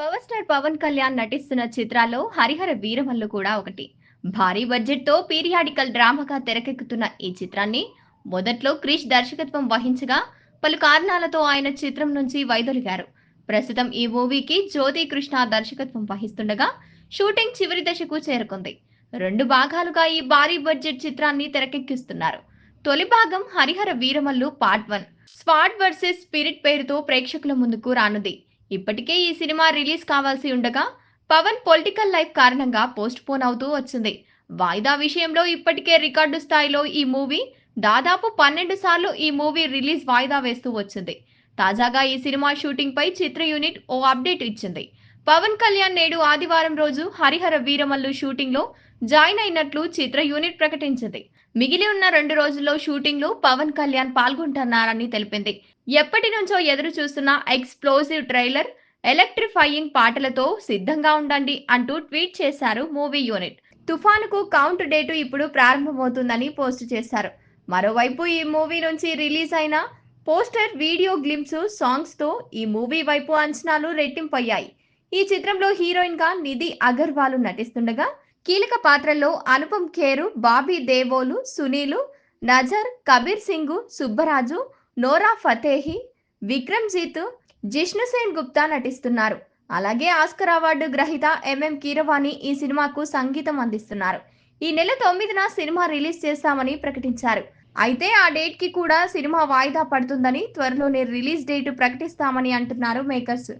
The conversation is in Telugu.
పవర్ స్టార్ పవన్ కళ్యాణ్ నటిస్తున్న చిత్రాల్లో హరిహర వీరమల్లు కూడా ఒకటి. భారీ బడ్జెట్తో పీరియాడికల్ డ్రామాగా తెరకెక్కుతున్న ఈ చిత్రాన్ని మొదట్లో క్రిష్ దర్శకత్వం వహించగా పలు కారణాలతో ఆయన చిత్రం నుంచి వైదొలిగారు. ప్రస్తుతం ఈ మూవీకి జ్యోతి కృష్ణ దర్శకత్వం వహిస్తుండగా షూటింగ్ చివరి దశకు చేరుకుంది. రెండు భాగాలుగా ఈ భారీ బడ్జెట్ చిత్రాన్ని తెరకెక్కిస్తున్నారు. తొలి భాగం Harihara Veeramallu part one. Sword versus spirit పేరుతో ప్రేక్షకుల ముందుకు రానుంది. ఇప్పటికే ఈ సినిమా రిలీజ్ కావాల్సి ఉండగా పవన్ పొలిటికల్ లైఫ్ కారణంగా పోస్ట్ పోన్ అవుతూ వచ్చింది. వాయిదా విషయంలో ఇప్పటికే రికార్డు స్థాయిలో ఈ మూవీ దాదాపు పన్నెండు సార్లు ఈ మూవీ రిలీజ్ వాయిదా వేస్తూ వచ్చింది. తాజాగా ఈ సినిమా షూటింగ్ పై చిత్ర యూనిట్ ఓ అప్డేట్ ఇచ్చింది. పవన్ కళ్యాణ్ నేడు ఆదివారం రోజు హరిహర వీరమల్లు షూటింగ్లో జాయిన్ అయినట్లు చిత్ర యూనిట్ ప్రకటించింది. మిగిలి ఉన్న రెండు రోజుల్లో షూటింగ్లో పవన్ కళ్యాణ్ పాల్గొంటున్నారని తెలిపింది. ఎప్పటి నుంచో ఎదురు చూస్తున్న ఎక్స్ప్లోజివ్ ట్రైలర్ ఎలక్ట్రిఫైయింగ్ పాటలతో సిద్ధంగా ఉండండి అంటూ ట్వీట్ చేశారు మూవీ యూనిట్. తుఫానుకు కౌంట్ డేటు ఇప్పుడు ప్రారంభమవుతుందని పోస్ట్ చేశారు. మరోవైపు ఈ మూవీ నుంచి రిలీజ్ అయిన పోస్టర్ వీడియో గ్లిమ్స్ సాంగ్స్తో ఈ మూవీ వైపు అంచనాలు రెట్టింపయ్యాయి. ఈ చిత్రంలో హీరోయిన్గా నిధి అగర్వాల్ నటిస్తుండగా కీలక పాత్రల్లో అనుపమ్ ఖేరు బాబీ దేవోలు సునీలు నజర్ కబీర్ సింగ్ సుబ్బరాజు నోరా ఫతేహి విక్రమ్జీత్ జిష్ణుసేన్ గుప్తా నటిస్తున్నారు. అలాగే ఆస్కర్ అవార్డు గ్రహీత ఎంఎం కీరవాణి ఈ సినిమాకు సంగీతం అందిస్తున్నారు. ఈ నెల తొమ్మిదిన సినిమా రిలీజ్ చేస్తామని ప్రకటించారు. అయితే ఆ డేట్కి కూడా సినిమా వాయిదా పడుతుందని త్వరలోనే రిలీజ్ డేట్ ప్రకటిస్తామని అంటున్నారు మేకర్స్.